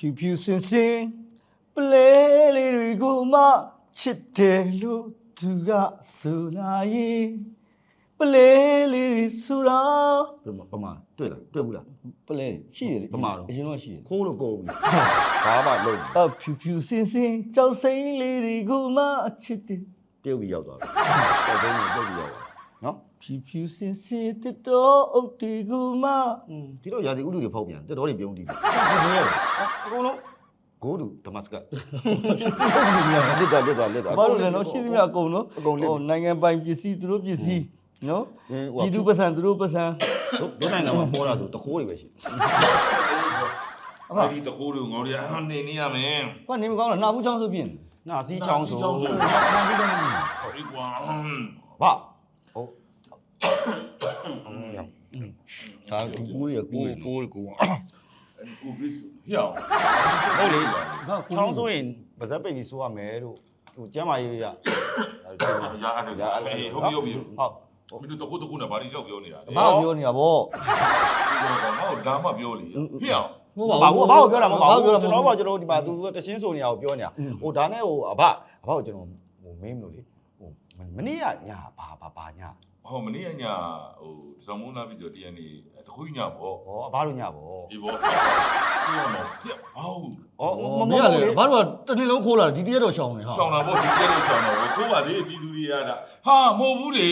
ဖြူဖြူစင်စင်ပလဲလေးတွေကိုမှချစ်တယ်လို့သူကဆိုလာရင်ပလဲလေးတွေဆိုတာပမာတွေ့လားတွေ့ဘူးလားပလဲရှိတယ်လေဗမာတော့အရင်တော့ရှိတယ်ခိုးလို့ကုန်ပြီဘာမှလုံးအဖြူဖြူစင်စင်ကြောက်စိမ့်လေးတွေကိုမှချစ်တယ်ပြုတ်ပြီးရောက်သွားပြီတော့ဘုန်းကြီးပြုတ်ပြီးရောက်သွား နော်ဖြူဖြူစင်စင်တတော်အုတ်ဒီကိုမှอืมဒီတော့ရာသီဥတုတွေဖောက်ပြန်တက်တော်တွေပြုံးတည်ပြီအကုန်လုံးဂိုးတူဒမတ်စကတ်လစ်တာလစ်တာလစ်တာဘာလို့လဲနော်ရှိသမျှအကုန်နော်အကုန်လစ်ဟိုနိုင်ငံပိုင်ပစ္စည်းသူတို့ပစ္စည်းနော်အင်းဟိုဒီသူပစံသူတို့ပစံဒုနိုင်ငံမှာပေါ်လာဆိုတခိုးတွေပဲရှိအမအဲ့ဒီတခိုးတွေငေါ်တွေအနေနေရမယ်ဘာနေမကောင်းလားနှာဘူးချောင်းဆိုပြင်နာစီးချောင်းဆိုချောင်းဆိုဒီကွာ ဘာဟုတ်အင်းရ ဒါဒီကူတွေကကူကိုကိုကိုကိုဘစ်ရောဟုတ်လေဒါချောင်းဆိုရင်ဗဇက်ပိတ်ပြီးဆိုရမယ်လို့သူကျမ်းမာရေးရဒါပြောရာအဲ့ဒါအေးဟုတ်ပြီဟုတ်ပြီဟုတ်မင်းတို့တခိုးတခိုးနဲ့ဘာလို့ရောက်ပြောနေတာလဲဘာပြောနေတာဗောငါ့ဒါမှပြောလေဟေ့အောင်မဘာဘူးဘာကိုပြောတာမဟုတ်ပါဘူးပြောတာကျွန်တော်ဘာကျွန်တော်ဒီမှာသူတရှင်းဆိုနေအောင်ပြောနေတာဟိုဒါနဲ့ဟိုအဘအဘကိုကျွန်တော်ဟိုမင်းမလို့လေဟိုမနေ့ကညာဘာဘာဘာညာ ဟောမနေ့ကညဟိုဇော်မုန်းလာပြီးတော့တရနေ့တခိုးညပေါ့ဟောအဘတို့ညာဗော ဒီပေါ့ပြောတော့ပြဟောဟောမမလေဘာလို့တနေ့လုံးခိုးလာဒီတရက်တော့ရှောင်းနေဟာရှောင်းလာပေါ့ဒီကျဲလို့ရှောင်းတော့ခိုးပါလေပြည်သူတွေရတာဟာမဟုတ်ဘူးလေ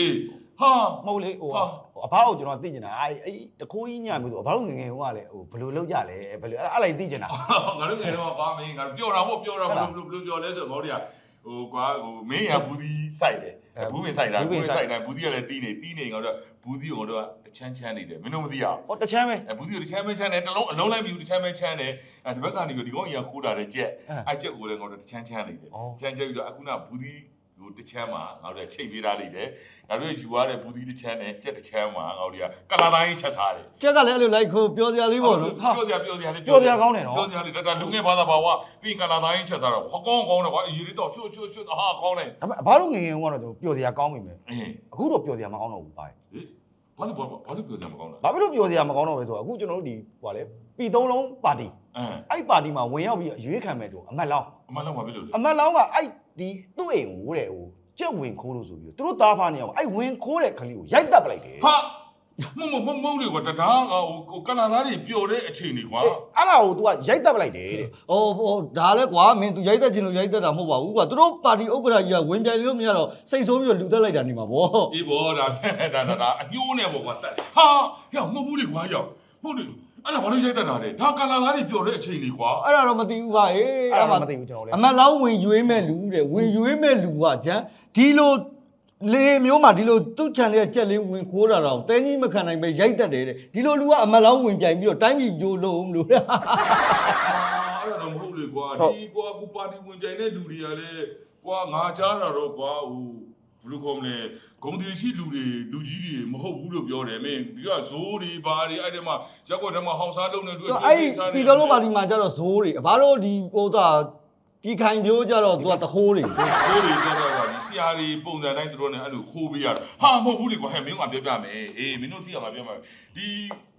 ဟာ မဟုတ်လေဟိုဟာ အဘကိုကျွန်တော်သိချင်တာအဲအဲ့တခိုးကြီးညာမျိုးဆိုအဘတို့ငငယ်ဟိုကလေဟိုဘယ်လိုလုပ်ကြလဲဘယ်လိုအဲ့အဲ့လိုက်သိချင်တာ ငါတို့ငယ်တော့ကွာမင်းငါတို့ပြောတာပေါ့ပြောတာဘယ်လိုဘယ်လိုပြောလဲဆိုတော့ငါတို့က ဟိုကွာဟိုမင်းရဘူးဒီစိုက်တယ်ဘူးမင်းစိုက်တာဘူးမင်းစိုက်တာဘူးဒီကလည်းတီးနေတီးနေငါတို့ဘူးဒီကိုငါတို့ကတချမ်းချမ်းနေတယ်မင်းတို့မသိရအောင်ဟောတချမ်းပဲအဲဘူးဒီကိုတချမ်းပဲချမ်းတယ်တလုံးအလုံးလိုက်ပြီးတချမ်းပဲချမ်းတယ်အဲဒီဘက်ကနေဒီကောင်ကြီးကခိုးတာတဲ့ကြက်အဲကြက်ကိုလည်းငါတို့တချမ်းချမ်းနေတယ်ချမ်းချမ်းပြီးတော့အခုနဘူးဒီ ဟိုတချမ်းမှာငါတို့ချိတ်ပေးထားလိုက်တယ်ငါတို့ယူရတဲ့ဘူးဒီတချမ်းနဲ့ကြက်တချမ်းမှာငါတို့ကကလာတိုင်းချက်စားတယ်ကျက်ကလည်းအဲ့လိုလိုက်ခိုးပြောစရာလေးပေါ့နော်ပြောစရာပြောစရာလေးပြောစရာကောင်းတယ်နော်ပြောစရာလေးဒါဒါလူငယ်ဘာသာဘာဝပြီးကလာတိုင်းချက်စားတော့ဟောကောင်းကောင်းတယ်ကွာအရေးလေးတော့ချွတ်ချွတ်ချွတ်ဟာကောင်းတယ်ဒါပေမဲ့အဘတို့ငငယ်ဟိုကတော့ပျော်စရာကောင်းပြီမယ်အင်းအခုတော့ပျော်စရာမကောင်းတော့ဘူးပါဟေးဘာလို့ဘာဘာလို့ပြောစရာမကောင်းလဲဘာဖြစ်လို့ပျော်စရာမကောင်းတော့ပဲဆိုတော့အခုကျွန်တော်တို့ဒီဟိုကလေပီသုံးလုံးပါတီအင်းအဲ့ပါတီမှာဝင်ရောက်ပြီးရွေးခံမဲ့သူအမတ်လောင်းအမှန်တော့ဘာဖြစ်လို့လဲအမတ်လောင်းကအဲ့ ဒီသူ့အိမ်ကိုတဲ့ဟိုကြက်ဝင်ခိုးလို့ဆိုပြီးသူတို့သားဖားနေအောင်အဲ့ဝင်ခိုးတဲ့ကလေးကိုရိုက်တက်ပလိုက်တယ်ဟာမမမမုံလေကွာတဒါကဟိုကလာသားတွေပျော်တဲ့အချိန်တွေကွာအဲ့အဲ့ဒါကို तू ကရိုက်တက်ပလိုက်တယ်တဲ့ဟိုဟိုဒါလည်းကွာမင်း तू ရိုက်တက်ခြင်းလို့ရိုက်တက်တာမဟုတ်ပါဘူးကွာသူတို့ပါတီဥက္ကဋ္ဌကြီးကဝင်ပြိုင်လို့မရတော့စိတ်ဆိုးပြီးတော့လူတက်လိုက်တာနေမှာဗောအေးဘောဒါဆက်ဒါဒါဒါအညိုးနဲ့ပေါ့ကွာတက်ဟာရောက်မဟုတ်ဘူးလေကွာရောက်ဟုတ်တယ် အဲ့ဒါဘာလို့ရိုက်တက်တာလဲဒါကလာသားတွေပျော်တဲ့အချိန်တွေကွာအဲ့ဒါတော့မသိဘူးပါဟေးအဲ့ဒါမှမှမသိဘူးကျွန်တော်လည်းအမတ်လောင်းဝင်ရွေးမဲ့လူတဲ့ဝင်ရွေးမဲ့လူကဂျန်ဒီလိုလေမျိုးမှာဒီလိုသူ့ချန်တဲ့ကြက်လေးဝင်ခိုးတာတော့တဲကြီးမခံနိုင်ပဲရိုက်တက်တယ်တဲ့ဒီလိုလူကအမတ်လောင်းဝင်ပြိုင်ပြီးတော့တိုင်းပြည်ဂျိုးလုံးလို့တဲ့အဲ့ဒါတော့မဟုတ်လေကွာဒီကွာကူပါတီဝင်ကြိုင်တဲ့လူတွေကလည်းကွာငါကြားတာတော့ကွာဟို ဘယ်လိုခေါ်မလဲဂုံတီရှိလူတွေလူကြီးတွေမဟုတ်ဘူးလို့ပြောတယ်မင်းဒီကဇိုးတွေဘာတွေအဲ့ဒီမှာရက်ကွက်ထဲမှာဟောင်စားလုံးနေတွေ့အဲ့ဒီပြည်တော်လုံးပါတီမှာကျတော့ဇိုးတွေအဘတို့ဒီဟိုတာဒီခိုင်မျိုးကျတော့သူကတခိုးတွေဇိုးတွေပြောတော့ကွာဒီဆရာတွေပုံစံတိုင်းသူတို့နဲ့အဲ့လိုခိုးပေးရတာဟာမဟုတ်ဘူးလေကွာဟဲ့မင်းကပြောပြမယ်အေးမင်းတို့သိရမှာပြောမှာဒီ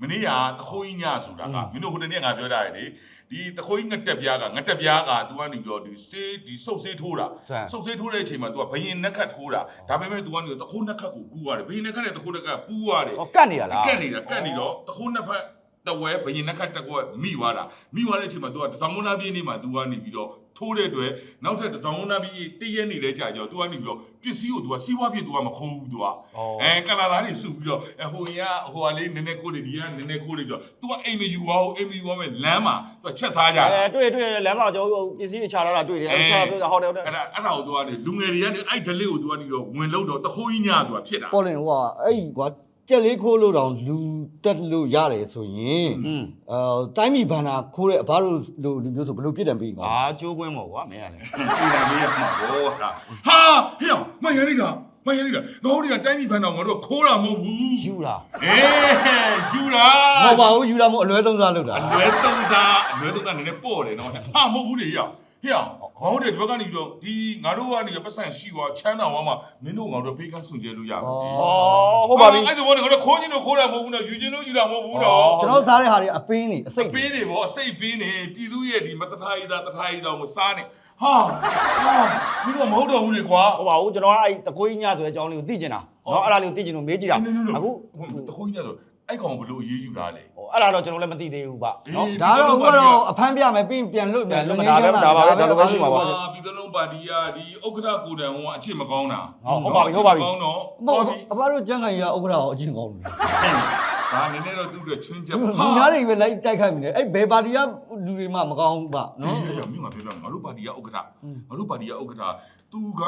မနေ့ကတခိုးကြီးညဆိုတာကမင်းတို့ဟိုတနေ့ကငါပြောတာလေ ဒီတခိုးကြီးငတက်ပြားကငတက်ပြားက तू ကနေပြောဒီစေးဒီစုပ်စေးထိုးတာ စုပ်ဆေးထိုးတဲ့အချိန်မှာ तू ကဘယင်နှက်ခတ်ထိုးတာဒါပေမဲ့ तू ကနေတခိုးနှက်ခတ်ကိုကူရတယ်ဘယင်နှက်ခတ်နဲ့တခိုးနှက်ခတ်ပူးရတယ် ဟောကတ်နေရလား ကက်နေတာကက်နေတော့တခိုးနှက်ဖက် တဝဲဘယင်နှက်ခတ်တကွက်မိသွားတာမိသွားတဲ့အချိန်မှာ तू ကတစောင်းမနာပြင်းနေမှာ तू ကနေပြီးတော့ထိုးတဲ့အတွက်နောက်ထပ်တစောင်းမနာပြင်းတည့်ရဲနေတဲ့ကြာကြော तू ကနေပြီးတော့ပစ္စည်းကို तू ကစီးပွားပြည့် तू ကမခုံးဘူး तू ကအဲကလာသားတွေစုပြီးတော့ဟိုရဟိုကလေးနည်းနည်းခိုးတယ်ဒီကနည်းနည်းခိုးတယ်ဆိုတော့ तू ကအိမ်မယူပါဘူးအိမ်မယူပါမဲ့လမ်းမှာ तू ကချက်စားကြတာ အဲတွေ့တွေ့လမ်းမှာကျွန်တော်ပစ္စည်းတွေခြာလာတာတွေ့တယ်အဲ့ခြာပြောဟောတယ်ဟောတယ် အဲ့ဒါအဲ့ဒါကိုသူကနေလူငယ်တွေကနေအဲ့ဒလေးကိုသူကနေတော့ဝင်လို့တော့တခိုးကြီးညဆိုတာဖြစ်တာ ပေါ်လင်ဟိုကအဲ့ဒီကွာ ကြက်လေးခိုးလို့တောင်လူတက်လို့ရတယ်ဆိုရင်อืมအဲတိုင်းပြည်ဘန္နာခိုးတဲ့အဘတို့လူလူမျိုးဆိုဘယ်လိုပြစ်ဒဏ်ပေးကောအာကျိုးကွင်းပေါ့ကွာမင်းကလည်းပြည်တယ်မေးရမှာဘောဟာဟာဟေ့မရရတာမရရတာငါတို့ကတိုင်းပြည်ဖန်တော်ငါတို့ခိုးတာမဟုတ်ဘူးယူတာအေးယူတာမဟုတ်ပါဘူးယူတာမို့အလွဲသုံးစားလုပ်တာအလွဲသုံးစားအလွဲသုံးစားနည်းနည်းပေါ့တယ်နော်ဟာမဟုတ်ဘူးလေရောက် ဟေ့အောင်ငါတို့တွေဒီဘက်ကနေပြီးတော့ဒီငါတို့ကနေပတ်စံရှိသွားချမ်းသာသွားမှမင်းတို့ငါတို့ဖေးကန်းဆွန်ကျဲလို့ရပါပြီဩဟုတ်ပါပြီအဲ့ဒါဘောနေငါတို့ခိုးချင်းတို့ခိုးတာမဟုတ်ဘူးနော်ယူချင်းတို့ယူတာမဟုတ်ဘူးနော်ကျွန်တော်စားတဲ့ဟာတွေအပင်းနေအစိတ်ပေးနေဗောအစိတ်ပေးနေပြည်သူရဲ့ဒီမတထားရည်သားတထားရည်သားကိုစားနေဟာဟာဒီတော့မဟုတ်တော့ဘူးလေကွာဟုတ်ပါဘူးကျွန်တော်ကအဲ့တကိုးကြီးညဆိုတဲ့အကြောင်းလေးကိုသိကျင်တာနော်အဲ့ဒါလေးကိုသိကျင်လို့မေးကြည့်တာအခုတခိုးကြီးညဆိုအဲ့ကောင်ဘလို့အေးယူတာလေဟို အဲ့ဒါတော့ကျွန်တော်လည်းမသိသေးဘူးဗျနော်အေးဒါတော့အခုကတော့အဖမ်းပြမယ်ပြီးပြန်လွတ်ပြန်လွတ်မှာဒါပဲဒါပါပဲဒါတော့ပဲရှိမှာပါပြည်သူလုံးပါတီကဒီဥက္ကဋ္ဌကိုယ်တိုင်ကအချစ်မကောင်းတာဟုတ်ပါပြီဟုတ်ပါပြီကောင်းတော့မဟောဟုတ်ပြီအဘတို့ကြံ့ခိုင်ရဥက္ကဋ္ဌကိုအချင်းကောင်းတယ်ဒါနည်းနည်းတော့သူ့အတွက်ချွင်းချက်လူများတွေပဲလိုက်တိုက်ခိုက်မိတယ်အဲ့ဘယ်ပါတီကလူတွေမှမကောင်းဘူးပါနော် နော်ရမြို့ငါပြောပြငါတို့ပါတီကဥက္ကဋ္ဌငါတို့ပါတီကဥက္ကဋ္ဌ သူက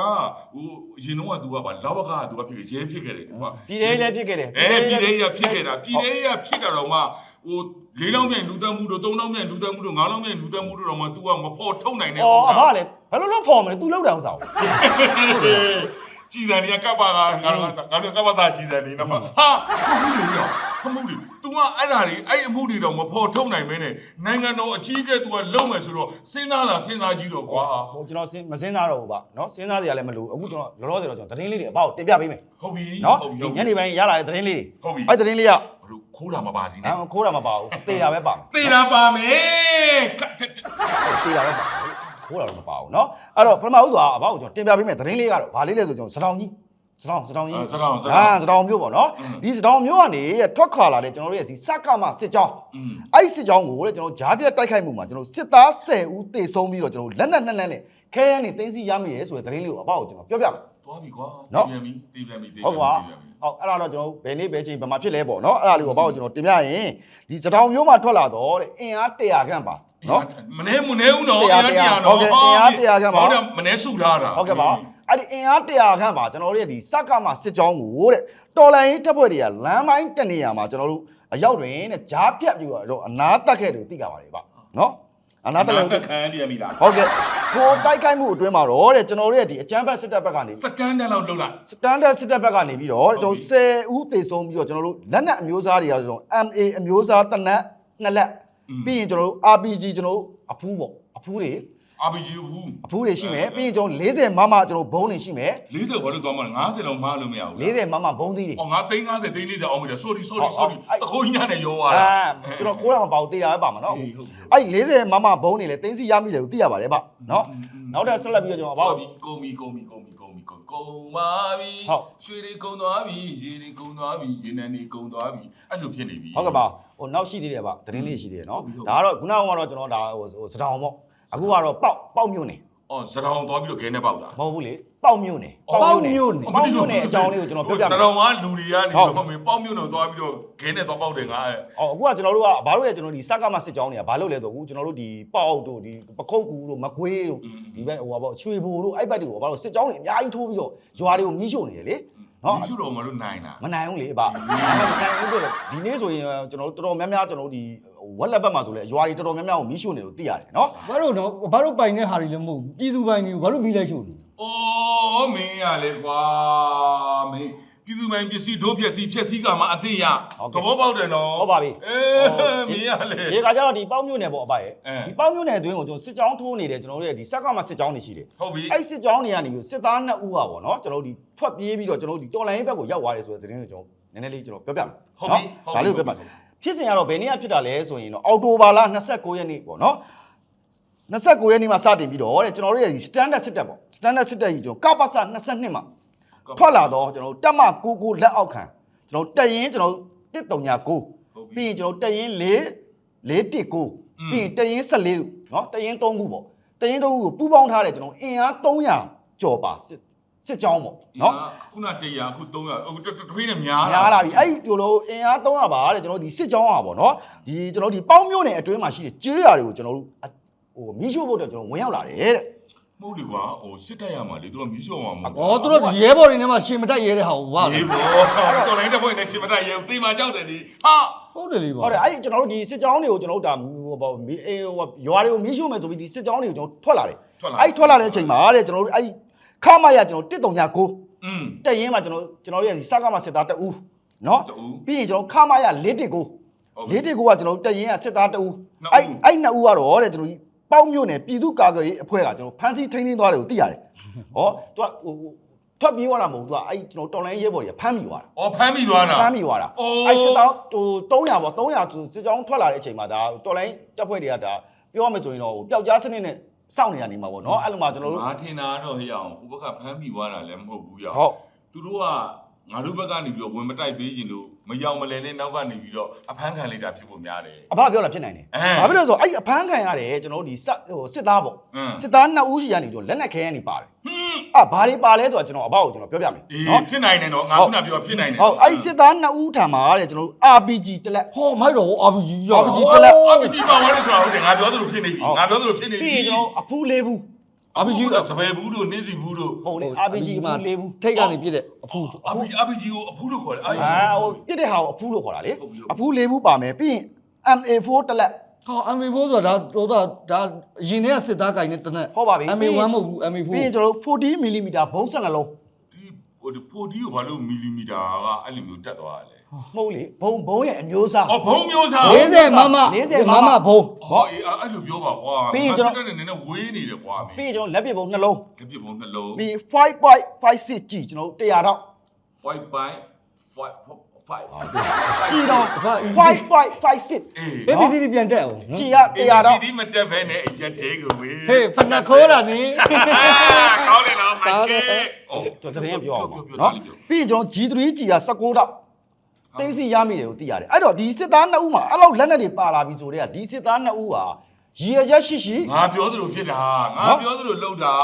ဟိုအရင်တော့ကသူကပါလောက်ကသူကဖြစ်ရဲဖြစ်ခဲ့တယ်ကွာပြည်သေးလည်းဖြစ်ခဲ့တယ်အဲပြည်သေးရဖြစ်ခဲ့တာပြည်သေးရဖြစ်တာတော့မှဟိုလေးလောင်းပြန်လူတက်မှုတို့သုံးလောင်းပြန်လူတက်မှုတို့ငါးလောင်းပြန်လူတက်မှုတို့တော့မှ तू ကမဖော်ထုတ်နိုင်တဲ့ဩဥစ္အစာဖလည်းဘယ်လိုလုပ်ဖော်မလဲ तू လောက်တယ်ဥစ္စာကိုကြည်စံနေကပ်ပါကငါတို့ငါတို့ကပ်ပါစာကြည်စံနေတော့ဟာဟုတ်ပြီရောဟုတ် ပြီ तू ကအဲ့ဓာတွေအဲ့အမှုတွေတော့မဖော်ထုတ်နိုင်မင်းနဲ့နိုင်ငံတော်အကြီးအကဲ तू ကလုံမယ်ဆိုတော့စဉ်းစားတာစဉ်းစားကြည့်တော့ကွာဟိုကျွန်တော်စဉ်းမစဉ်းစားတော့ဘူးဗျနော်စဉ်းစားစရာလည်းမလိုအခုကျွန်တော်လောလောဆယ်တော့ကျွန်တော်သတင်းလေးတွေအပေါ့တင်ပြပေးမယ်ဟုတ်ပြီနော်ဟုတ်ပြီဒီညနေပိုင်းရလာတဲ့သတင်းလေးတွေဟုတ်ပြီအဲ့သတင်းလေးကဘလို့ခိုးတာမပါစီနဲ့ဟမ်ခိုးတာမပါဘူးတေးတာပဲပါမယ်သေတာပါမယ်ကတ်တေးတာပဲပါခိုးတာတော့မပါဘူးနော်အဲ့တော့ပထမဦးသွားအပေါ့ကျွန်တော်တင်ပြပေးမယ်သတင်းလေးကတော့ဘာလေးလဲဆိုကျွန်တော်စတောင်ကြီး စတောင်စတောင်ရင်းစတောင်စတောင်ဟာစတောင်မြို့ပေါ့နော်ဒီစတောင်မြို့ကနေထွက်ခွာလာတဲ့ကျွန်တော်တို့ရဲ့ဒီစကမစစ်ကြောင်းအဲ့စစ်ကြောင်းကိုတဲ့ကျွန်တော်ဂျားပြက်တိုက်ခိုက်မှုမှာကျွန်တော်စစ်သား10ဦးတေဆုံးပြီးတော့ကျွန်တော်လက်နက်နှက်နှက်နဲ့ခဲရန်နေတင်းစီရမိရဲဆိုတဲ့သတင်းလေးကိုအပေါ့ကျွန်တော်ပြောပြမယ်သွားပြီကွာနော်ပြန်ပြီတည်ပြန်ပြီတည်ဟုတ်ကွာဟုတ်အဲ့ဒါတော့ကျွန်တော်ဘယ်နေ့ဘယ်ချိန်ဘာမှဖြစ်လဲပေါ့နော်အဲ့ဒါလေးကိုအပေါ့ကျွန်တော်တင်ပြရင်ဒီစတောင်မြို့မှာထွက်လာတော့တဲ့အင်အား100ခန့်ပါနော်မနေမနေဦးနော်100 100နော်ဟုတ်ကဲ့100 100ခန့်ပါဟုတ်တယ်မနေစုထားတာဟုတ်ကဲ့ပါ အဲ့ဒီအင်အား100ခန့်ပါကျွန်တော်တို့ရဲ့ဒီစကမစစ်ကြောင်းကိုတဲ့တော်လိုင်းတပ်ဖွဲ့တွေကလမ်းပိုင်းတနေရာမှာကျွန်တော်တို့အရောက်တွင်တဲ့ဂျားပြတ်ပြီးတော့အနာတက်ခဲ့တယ်သိကြပါလေဗျနော်အနာတက်လို့တက်ခံရပြီလားဟုတ်ကဲ့ကိုတိုက်ခိုက်မှုအတွင်းမှာတော့တဲ့ကျွန်တော်တို့ရဲ့ဒီအကြမ်းဖက်စစ်တပ်ဘက်ကနေစကန်တန်းလောက်လှုပ်လိုက်စတန်ဒတ်စစ်တပ်ဘက်ကနေပြီးတော့ကျွန်တော်10ဦးသေဆုံးပြီးတော့ကျွန်တော်တို့လက်နက်အမျိုးအစားတွေကတော့ကျွန်တော် MA အမျိုးအစားတနက်နှစ်လက်ပြီးရင်ကျွန်တော်တို့ RPG ကျွန်တော်တို့အဖူးပေါ့အဖူးတွေ RPG ဘူးအဖူးတွေရှိမယ်ပြီးရင်ကျွန်တော်40မမကျွန်တော်ဘုံတွေရှိမယ်လေးတော့ဘာလို့သွားမလဲ90လောက်မလို့မရဘူး40မမဘုံသီးတွေဟောငါ350 340အောင်ပြီ sorry sorry ဟုတ် sorry အဲ့တခိုးညနဲ့ရောသွားအဲတာကျွန်တော်ခိုးရမှာပါဘူးတေးရပဲပါမှာနော်ဟုတ်ဟုတ်ဟုတ်အဲ့40မမဘုံတွေလည်းတင်းစီရမိတယ်လို့သိရပါတယ်ဗျနော်နောက်ထပ်ဆက်လက်ပြီးတော့ကျွန်တော်ဘာဘာပြီကုန်ပြီကုန်ပြီကုန်ပြီကုန်ပြီကုန်ကုန်ပါပြီဟုတ်ရွှေတွေကုန်သွားပြီရေတွေကုန်သွားပြီရေနံတွေကုန်သွားပြီအဲ့လိုဖြစ်နေပြီဟုတ်ကဲ့ပါဟိုနောက်ရှိသေးတယ်ဗျသတင်းလေးရှိသေးတယ်နော်ဟုတ်ပြီဟုတ်ပြီဒါကတော့ခုနကတော့ကျွန်တော်ဒါဟိုဟိုစတောင်ပေါ့ အခုကတော့ပေါက်ပေါက်မြို့နေအော်စရောင်သွားပြီးတော့ခဲနဲ့ပေါက်တာမဟုတ်ဘူးလေပေါက်မြို့နေပေါက်မြို့နေပေါက်မြို့နေအကြောင်းလေးကိုကျွန်တော်ပြောပြမယ်စရောင်ကလူတွေကနေဟုတ်တော့မင်းပေါက်မြို့တော့သွားပြီးတော့ခဲနဲ့သွားပေါက်တယ်ငါအဲ့အော်အခုကကျွန်တော်တို့ကဘာလို့လဲကျွန်တော်ဒီစကမစစ်ကြောင်းတွေကဘာလို့လဲဆိုအခုကျွန်တော်တို့ဒီပေါက်တို့ဒီပခုတ်ကူတို့မကွေးတို့ဒီဘက်ဟိုပါပေါ့ရွှေဘိုတို့အဲ့ဘက်တွေကိုဘာလို့စစ်ကြောင်းတွေအများကြီးထိုးပြီးတော့ရွာတွေကိုမြှိရှို့နေတယ်လေနော်ဒီရှုတော့မလို့နိုင်တာမနိုင်ဘူးလေအဘဒါပေမဲ့မနိုင်ဘူးဆိုတော့ဒီနေ့ဆိုရင်ကျွန်တော်တို့တော်တော်များများကျွန်တော်တို့ဒီ ဝက်လက်ဘက်မှာဆိုလဲရွာတွေတော်တော်များများကိုမြှိရှို့နေလို့သိရတယ်နော်ဘာလို့တော့ဘာလို့ပိုင်တဲ့ဟာတွေလည်းမဟုတ်ဘူးပြည်သူပိုင်တွေကိုဘာလို့ပြီးလိုက်ရှုပ်လဲအော်မင်းရလေကွာမင်းပြည်သူမိုင်ပစ္စည်းတို့ပစ္စည်းဖြက်စီးကမှအသိရသဘောပေါက်တယ်နော်ဟုတ်ပါပြီအေးမင်းရလေဒီကကြတော့ဒီပေါင်းမြို့နယ်ပေါ့အဘရဲ့အဲဒီပေါင်းမြို့နယ်အတွင်းကိုကျွန်တော်စစ်ကြောင်းထိုးနေတယ်ကျွန်တော်တို့ရဲ့ဒီစက်ကမှစစ်ကြောင်းတွေရှိတယ်ဟုတ်ပြီအဲ့စစ်ကြောင်းတွေကနေပြီးစစ်သား2ဦးอ่ะဗောနော်ကျွန်တော်တို့ဒီထွက်ပြေးပြီးတော့ကျွန်တော်တို့ဒီတော်လိုင်းဘက်ကိုရောက်သွားတယ်ဆိုတဲ့သတင်းကိုကျွန်တော်နည်းနည်းလေးကျွန်တော်ပြောပြမယ်ဟုတ်ပြီဒါလေးကိုပြောပြမယ် ဖြစ်စဉ်ကတော့ဘယ်နေ့ကဖြစ်တာလဲဆိုရင်တော့အော်တိုဘာလ29ရက်နေ့ပေါ့နော်29ရက်နေ့မှာစတင်ပြီးတော့တဲ့ကျွန်တော်တို့ရဲ့ဒီ standard စစ်တပ်ပေါ့ standard စစ်တပ်ကြီးကျွန်တော်ကပ္ပစ22မှာထွက်လာတော့ကျွန်တော်တို့တက်မ99လက်အောက်ခံကျွန်တော်တက်ရင်ကျွန်တော်139ဟုတ်ပြီပြီးရင်ကျွန်တော်တက်ရင်4 419ပြီးရင်တက်ရင်14လို့နော်တက်ရင်3ခုပေါ့တက်ရင်3ခုကိုပူးပေါင်းထားတယ်ကျွန်တော်အင်အား300ကျော်ပါစစ် စစ်ကြောင်းပေါ့နော်ခုန100အခု300အခုထွေးနဲ့များများလာပြီအဲ့ဒီကျွန်တော်အင်အား300ပါတဲ့ကျွန်တော်ဒီစစ်ကြောင်းอ่ะဗောနော်ဒီကျွန်တော်ဒီပေါင်းမျိုးနယ်အတွင်းမှာရှိတဲ့ကျေးရွာတွေကိုကျွန်တော်တို့ဟိုမီးရှို့ဖို့အတွက်ကျွန်တော်ဝင်ရောက်လာတယ်တဲ့မဟုတ်လေကွာဟိုစစ်တက်ရမှာလေသူကမီးရှို့မှာမဟုတ်ဩသူတို့ရဲဘော်တွေနဲ့မှရှင်မတက်ရဲတဲ့ဟာကိုဘာလဲဒီဘောတော်တိုင်းတဲ့ဘွဲ့နဲ့ရှင်မတက်ရဲသေမှာကြောက်တယ်ဒီဟာဟုတ်တယ်လေပါဟုတ်တယ်အဲ့ဒီကျွန်တော်တို့ဒီစစ်ကြောင်းတွေကိုကျွန်တော်တို့ဒါဟိုဘောမီးအေးဟိုရွာတွေကိုမီးရှို့မယ်ဆိုပြီးဒီစစ်ကြောင်းတွေကိုကျွန်တော်ထွက်လာတယ်ထွက်လာအဲ့ဒီထွက်လာတဲ့အချိန်မှာတဲ့ကျွန်တော်တို့အဲ့ဒီ ခမရကျွန်တော်139อืมတက်ရင်မှာကျွန်တော်ကျွန်တော်တို့ရဲ့ဒီစကားမှာစစ်သားတအူးနော်တအူးပြီးရင်ကျွန်တော်ခမရ419ဟုတ်ပြီ419ကကျွန်တော်တို့တက်ရင်ကစစ်သားတအူးနှစ်ဦးအဲ့အဲ့နှစ်ဦးကတော့တဲ့ကျွန်တော်ပေါက်မြို့နယ်ပြည်သူ့ကာကွယ်ရေးအဖွဲ့ကကျွန်တော်ဖမ်းဆီးထိန်းသိမ်းသွားတယ်ကိုသိရတယ်ဟောသူကဟိုထွက်ပြေးသွားတာမဟုတ်ဘူးသူကအဲ့ကျွန်တော်တော်လိုင်းရဲဘော်ကြီးဖမ်းမိသွားတာအော်ဖမ်းမိသွားတာဖမ်းမိသွားတာအိုးအဲ့စစ်တောင်းဟို300ပေါ့300စစ်ကြောင်းထွက်လာတဲ့အချိန်မှာဒါတော်လိုင်းတပ်ဖွဲ့တွေကဒါပြောရမယ်ဆိုရင်တော့ဟိုပျောက်ကြားစနစ်နဲ့ စောင့်နေတာနေမှာပေါ့နော်အဲ့လိုမှကျွန်တော်တို့ငါထင်တာတော့ဟဲ့အောင်ဟိုဘက်ကဖမ်းမိသွားတာလည်းမဟုတ်ဘူးရောဟုတ်သူတို့က ငါတို့ဘက်ကနေပြီးတော့ဝင်မတိုက်ပေးခြင်းလို့မယောင်မလဲနဲ့နောက်ကနေပြီးတော့အဖမ်းခံလိုက်တာဖြစ်ဖို့များတယ် အဖပြောလာဖြစ်နိုင်တယ်အဲဘာဖြစ်လို့လဲဆိုတော့အဲ့အဖမ်းခံရတယ်ကျွန်တော်တို့ဒီစဟိုစစ်သားပေါ့အင်း စစ်သားနှစ်ဦးရှိကနေကျွန်တော်လက်နက်ခဲရနေပါတယ်ဟွန်းအာဘာတွေပါလဲဆိုတော့ကျွန်တော်အဘောက်ကိုကျွန်တော်ပြောပြမယ်အေးနော် ဖြစ်နိုင်တယ်နော်ငါဟုတ် ခုနပြောဖြစ်နိုင်တယ်ဟုတ်အဲ့ဒီစစ်သားနှစ်ဦးထံမှာတဲ့ကျွန်တော်တို့ RPG တစ်လက်ဟောမိုက်တော့ RPG ရော RPG တက်လက်အပကြီးပါသွားတယ်ဆိုတာဟုတ်တယ်ငါပြောသလိုဖြစ်နေပြီဟုတ် ငါပြောသလိုဖြစ်နေပြီပြီးရင်ကျွန်တော်အဖူးလေးဘူး RPG ကစပယ်ဘူးတို့နင်းစီဘူးတို့ဟုတ်လေ RPG အဖူးလေးဘူးထိတ်ကနေပြည့်တဲ့အဖူး RPG RPG ကိုအဖူးလို့ခေါ်တယ်အဲ့အာဟိုပြစ်တဲ့ဟာကိုအဖူးလို့ခေါ်တာလေဟုတ်ပြီဟုတ်ပြီအဖူးလေးဘူးပါမယ်ပြီးရင် MA4 တစ်လက်ဟော MV4 ဆိုတာဒါတော့ဒါရင်ထဲကစစ်သားကင်နဲ့တနက်ဟုတ်ပါပြီ MV1 မဟုတ်ဘူး MV4 ပြီးရင်ကျွန်တော်တို့40 mm ဘုံးဆက်နှလုံးဒီဟိုဒီပိုဒီကိုဘာလို့မီလီမီတာကအဲ့လိုမျိုးတက်သွားတာလဲ မဟုတ်လေဘုံဘုံရဲ့အမျိုးအစား အော်ဘုံမျိုးစား40မမ40မမဘုံ ဟောအေးအဲ့လိုပြောပါကွာပြီးရင်ကျွန်တော်စစ်တပ်နဲ့နည်းနည်းဝေးနေတယ်ကွာမင်းပြီးရင်ကျွန်တော်လက်ပစ်ဘုံနှလုံးလက်ပြဘုံနှလုံးပြီး5.56 G ကျွန်တော်တို့100တော့5 by 5 5 G တော့5.56 အေးဘေဘီစီပြန်တက်အောင်နော် G က100တော့စီဒီမတက်ဖဲနဲ့အရက်သေးကိုဝေးဟေးဖနခိုးတာနေကောင်းတယ်နော်မိုက်ကဲကျွန်တော်တရင်ပြောအောင်ပါပြောနော်ပြောပြီးရင်ကျွန်တော် G3G က19တော့ တင်းစီရမိတယ်ကိုသိရတယ်အဲ့တော့ဒီစစ်သားနှစ်ဦးမှာအဲ့လောက်လက်နက်တွေပါလာပြီဆိုတော့ဒီစစ်သားနှစ်ဦးဟာရည်ရချက်ရှိရှိငါပြောသလိုဖြစ်တာငါပြောသလိုလှုပ်တာ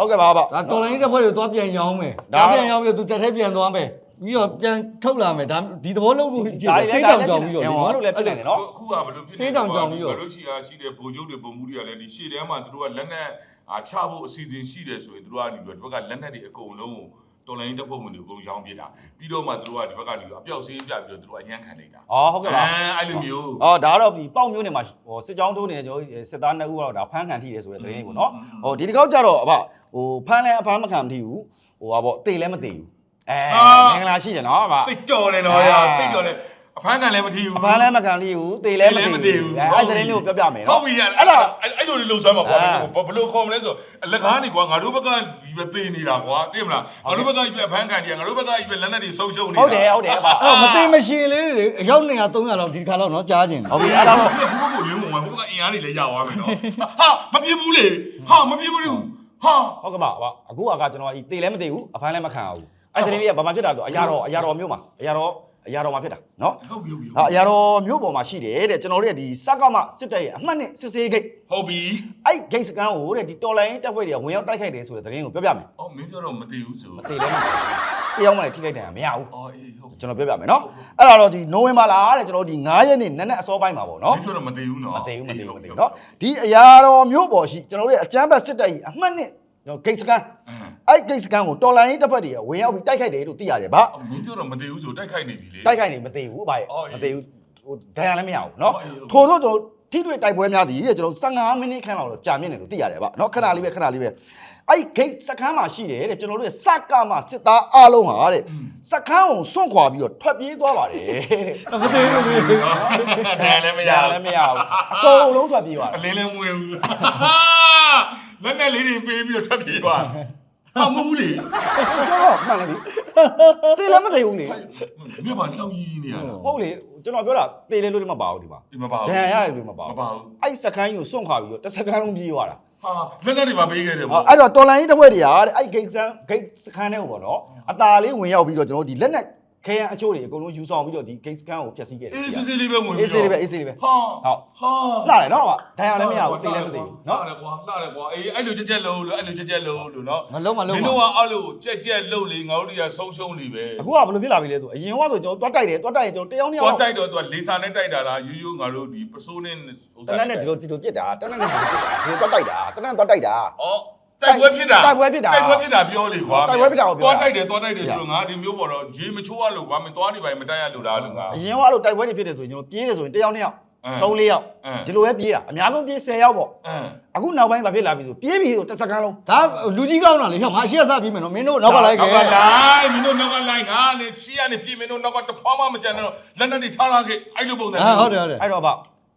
ဟုတ်ကဲ့ပါပါဒါတော်လိုင်းတစ်ဖွဲ့တွေသွားပြန်ရောင်းမယ်ဒါဒါပြန်ရောင်းပြီးသူတက်ထဲပြန်သွားမယ်ပြီးတော့ပြန်ထုတ်လာမယ်ဒါဒီသဘောလုံးလို့ဖြစ်တယ်စိတ်ကြောင်ကြောင်ပြီးတော့ဟောလို့လည်းပြနေတယ်နော်အခုကဘယ်လိုဖြစ်ဆေးကြောင်ကြောင်ပြီးတော့ဘယ်လိုရှိအားရှိတဲ့ဘုံကျုပ်တွေပုံမှုတွေကလည်းဒီရှေ့ထဲမှာသူတို့ကလက်နက်အားချဖို့အစီအစဉ်ရှိတယ်ဆိုရင်သူတို့ကနေပြီးတော့ဒီဘက်ကလက်နက်တွေအကုန်လုံးကို တော်လိုင်းတပ်ဖွဲ့ဝင်တွေအကုန်ရောင်းပြတာပြီးတော့မှသူတို့ကဒီဘက်ကနေပြီးတော့အပြောက်ဆေးပြပြီးတော့သူတို့အညံ့ခံလိုက်တာအော်ဟုတ်ကဲ့ပါအဲ့လိုမျိုးအော်ဒါကတော့ဒီပေါက်မျိုးနေမှာဟိုစစ်ကြောင်းတိုးနေတဲ့ကျွန်တော်တို့စစ်သားနှစ်ဦးကတော့ဒါဖမ်းခံထိတယ်ဆိုတဲ့သတင်းလေးကိုနော်ဟိုဒီတစ်ခေါက်ကျတော့အဖဟိုဖမ်းလဲအဖမ်းမခံမထိဘူးဟိုဟာပေါ့တိတ်လည်းမတိဘူးအဲမင်္ဂလာရှိတယ်နော်အဖတိတ်တော်တယ်နော်ရတိတ်တော်တယ် အဖမ်းခံလည်းမထီဘူး အဖမ်းလည်းမခံသေးဘူးတိတ်လည်းမတိဘူးအဲအဲ့သတင်းလေးကိုပြောပြမယ်ဟုနော်တ်ပြီအဲ့အဲ့တော့အဲ့လိုလှုပ်ဆမ်းပါကွာအာဘယ်လိုခေါ်မလဲဆိုအလကားနေကွာငါတို့ဘက်ကဒီပဲသေးနေတာကွာသိမလားငါတို့ဘက်ကဒီပဲအဖမ်းခံကြီးငါတို့ဘက်ကဒီပဲလက်နက်တွေဆုံးရှုံးနေတာဟုတ်တယ်ဟုတ်တယ်အဖအဲ့မသိမရှိလေးတွေအယောက်200 300လောက်ဒီခါလောက်နော်ကြားကျင်ဟုတ်ပြီအဲ့ဒါတော့ဘုဘကိုရုံးဝင်ဘုဘကအင်အားတွေလည်းရသွားမယ်နော်ဟာမပြေဘူးလေဟာမပြေဘူးလေဟာဟုတ်ကဲ့ပါအဖအခုကကျွန်တော်ဒီတိတ်လည်းမတိဘူးအဖမ်းလည်းမခံဘူးအဲ့သတင်းလေးကဘာမှဖြစ်တာဆိုအရာတော်အရာတော်မျိုးမှာအရာတော် အရာတော်မှာဖြစ်တာနော်ဟုတ်ပြီဟုတ်ပြီဟာအရာတော်မျိုးပေါ်မှာရှိတယ်တဲ့ကျွန်တော်တို့ရဲ့ဒီစကမစစ်တပ်ရဲ့အမှတ်နဲ့စစ်စေးဂိတ်ဟုတ်ပြီအဲ့ဂိတ်စကန်ကိုတဲ့ဒီတော်လိုင်းတပ်ဖွဲ့တွေကဝင်ရောက်တိုက်ခိုက်တယ်ဆိုတဲ့သတင်းကိုပြောပြမယ်အော်မင်းပြောတော့မသိဘူးဆိုမသိလဲမသိဘူးတရားမှလည်းထိခိုက်တယ်မရဘူးအော်အေးဟုတ်ကျွန်တော်ပြောပြမယ်နော်အဲ့ဒါတော့ဒီနိုဝင်ဘာလာတဲ့ကျွန်တော်ဒီ9ရက်နေ့နက်နက်အစောပိုင်းမှာပေါ့နော်မင်းပြောတော့မသိဘူးနော်မသိဘူးမသိဘူးမသိဘူးနော်ဒီအရာတော်မျိုးပေါ်ရှိကျွန်တော်တို့ရဲ့အကြမ်းဖက်စစ်တပ်ကြီးအမှတ်နဲ့ကျွ န်တော်ဂိတ်စကန်အင်းအဲ့ဂိတ်စကန်ကိုတော်လိုင်းတပ်ဖွဲ့တွေကဝင်ရောက်ပြီးတိုက်ခိုက်တယ်လို့သိရတယ်ဗျအော်မင်းပြောတော့မသိဘူးဆိုတိုက်ခိုက်နေပြီလေတိုက်ခိုက်နေမသိဘူးဗျအော်အေးမသိဘူးဟိုဒဏ်ရာလည်းမရဘူးနော်အော်အေးဟုတ်ထို့သောကျွန်တော်ထိတွေ့တိုက်ပွဲများသည်တဲ့ကျွန်တော်15မိနစ်ခန့်လောက်တော့ကြာမြင့်တယ်လို့သိရတယ်ဗျနော်ခဏလေးပဲခဏလေးပဲ အဲ့ဂိတ်စခန်းမှာရှိတယ်တဲ့ကျွန်တော်တို့ရဲ့စကမစစ်သားအားလုံးဟာတဲ့စခန်းကိုစွန့်ခွာပြီးတော့ထွက်ပြေးသွားပါတယ်တဲ့မသိဘူးမသိဘူးတယ်လည်းမရဒါဘူးလည်းမရဘူးအကုန်လုံးထွက်ပြေးသွားအတယ်လင်းလည်းမဝင်ဘူးလက်နဲ့လေးတွေပေးပြီးတော့ထွက်ပြေးသွားဟာမဟုတ်ဘူးလေကျွန်တော်မှန်တယ်လေတေးလည်းမသိဘူးလေမြတ်ပါလောက်ကြီးနေရတာဟုတ်လေကျွန်တော်ပြောတာတေးလည်းလို့လည်းမပါဘူးဒီမှာဒီမပါဘူးဒဏ်ရာရတယ်လို့မပါမဘူးပါဘူး အဲ့စခန်းကြီးကိုစွန့်ခွာပြီးတော့တစ်စခန်းလုံးပြေးသွားတာ ဟာလက်နဲ့တွေပါပေးခဲ့တယ်ဟောပေါ့အဲ့တော့တော်လိုင်းရေးတစ်ဖွဲ့တွေကတဲ့အဲ့ဂိတ်ဆန်ဂိတ်စခန်းထဲကိုပေါ့နော်အตาလေးဝင်ရောက်ပြီးတော့ကျွန်တော်တို့ဒီလက်နက် ခဲယံအချို့တွေအကုန်လုံးယူဆောင်ပြီးတော့ဒီဂိတ်စခန်းကိုဖျက်ဆီးခဲ့တယ်အေးစစ်စစ်လေးပဲဝင်အေးစေးလေးပဲအေးစေးလေးပဲဟာဟုတ်ဟာလှတယ်နော်ဒဏ်ရာလည်းမရဘူးတေးလည်းမသိဘူးနော်လှတယ်ကွာလှတယ်ကွာအေးအဲ့လိုကြက်ကြက်လုံးလို့အဲ့လိုကြက်ကြက်လုံးလို့နော်မလုံးမလုံးမင်းတို့ကအဲ့လိုကြက်ကြက်လုံးလေငါတို့တွေကဆုံးရှုံးနေပဲအခုကဘယ်လိုဖြစ်လာပြီလဲဆိုအရင်ကဆိုကျွန်တော်တွတ်တိုက်တယ်တွတ်တိုက်ရင်ကျွန်တော်တယောက်နှစ်ယောသွားက်တိုက်တော့သူကလေဆာနဲ့တိုက်တာလားရိုးရိုးငါတို့ဒီပစိုးနဲ့ဥတနက်နဲ့ဒီလိုဒီလိုပြစ်တာတနက်နဲ့ဒီလိုပြစ်တာဒီလိုတွတ်တိုက်တာတနက်တွတ်တိုက်တာဩ တိုက်ပွဲဖြစ်တာတိုက်ပွဲဖြစ်တာတိုက်ပွဲဖြစ်တာပြောလေကွာတိုက်ပွဲဖြစ်တာကိုပြောတာသွားတိုက်တယ်သွားတိုက်တယ်ဆိုတော့ငါဒီမျိုးပေါ်တော့ရေမချိုးရလို့ကွာမင်းသွားနေပါရင်မတိုက်ရလို့လားလို့ငါအရင်ကအဲ့လိုတိုက်ပွဲတွေဖြစ်တယ်ဆိုရင်ကျွန်တော်ပြေးတယ်ဆိုရင်တယောက်နှစ်ယောက်အင်းသုံးလေးယောက်အင်းဒီလိုပဲပြေးတာအများဆုံးပြေး10ယောက်ပေါ့အင်းအခုနောက်ပိုင်းဘာဖြစ်လာပြီဆိုပြေးပြီဆိုတစ်စက္ကန့်လုံးဒါလူကြီးကောင်းတာလေဟေ့ငါရှေ့ကစားပြီးမယ်နော်မင်းတို့နောက်ကလိုက်နောခဲ့က်ကလိုက်မင်းတို့နောက်ကလိုက်ငါလေရှီးရနေပြည်မင်းတို့နောက်ကတဖွားမှမကြံတော့လက်နဲ့တွေထားလာခဲ့အဲ့လိုပုံစံဟာဟုတ်တယ်ဟုတ်တယ်အဲ့တော့ဗျ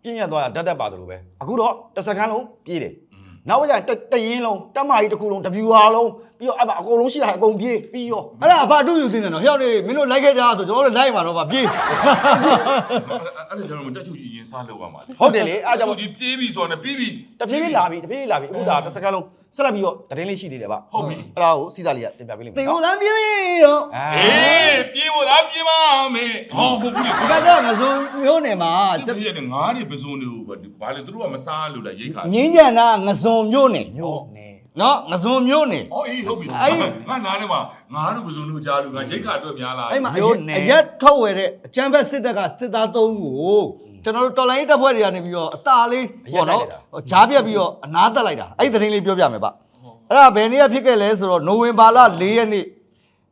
ပြင်းရသွားတာဓာတ်သက်ပါတယ်လို့ပဲအခုတော့တစ်စက္ကန့်လုံးပြေးတယ်อืม နောက်ကျရင်တတရင်လုံးတက်မာကြီးတစ်ခုလုံးတပြူဟာလုံးပြီးတော့အဲ့မှာအကုန်လုံးရှိတာအကုန်ပြေးပြီးရောအဲ့ဒါအဖအတူယူသိနေတော့ဟျောက်နေမင်းတို့လိုက်ခဲ့ကြဆိုကျွန်တော်တို့လိုက်မှာတော့ဗာပြေးအဲ့ဒါကျွန်တော်မတက်ချူကြီးရင်စားလောက်ရမှာလေဟုတ်တယ်လေအားကြောင့်တက်ချူကြီးပြေးပြီဆိုတော့ပြီးပြီတဖြည်းဖြည်းလာပြီတဖြည်းဖြည်းလာပြီအခုဒါတစ်စက္ကန့်လုံး ဆက်လက်ပြီးတော့တရင်လေးရှိသေးတယ်ဗျဟုတ်ပြီအဲ့ဒါကိုစီစားလေးကတင်ပြပေးလိမ့်မယ်တင်နော်ကိုလမ်းပြေးတော့အာအေးပြေးဖို့လားပြေးပါမေဟောဟုတ်ပြီဒီကကငစုံမျိုးနယ်မှာတပြည့်နဲ့ငါးတွေပစုံတွေကိုဘာလဲသူတို့ကမစားလို့လားရိတ်ခါငင်းကြံတာငစုံမျိုးနယ်မျိုးနေနော်ငစုံမျိုးနယ်အော်အေးဟုတ်ပြီအဲ့ငါနားထဲမှာငါးတို့ပစုံတို့ကြားလို့ငါရိတ်ခါအတွက်များလားအဲ့မှာအရက်အရက်ထုတ်ဝယ်တဲ့အကြမ်းဖက်စစ်တပ်ကစစ်သား၃ဦးကို ကျွန်တော်တို့တော်လိုင်းတပ်ဖွဲ့တွေကနေပြီးတော့အตาလေးပေါ့နော်ဂျားပြက်ပြီးတော့အနားတက်လိုက်တာအဲ့ဒီသတင်းလေးပြောပြမယ်ဗျအဲ့ဒါဘယ်နေ့ကဖြစ်ခဲ့လဲဆိုတော့နိုဝင်ဘာလ၄ရက်နေ့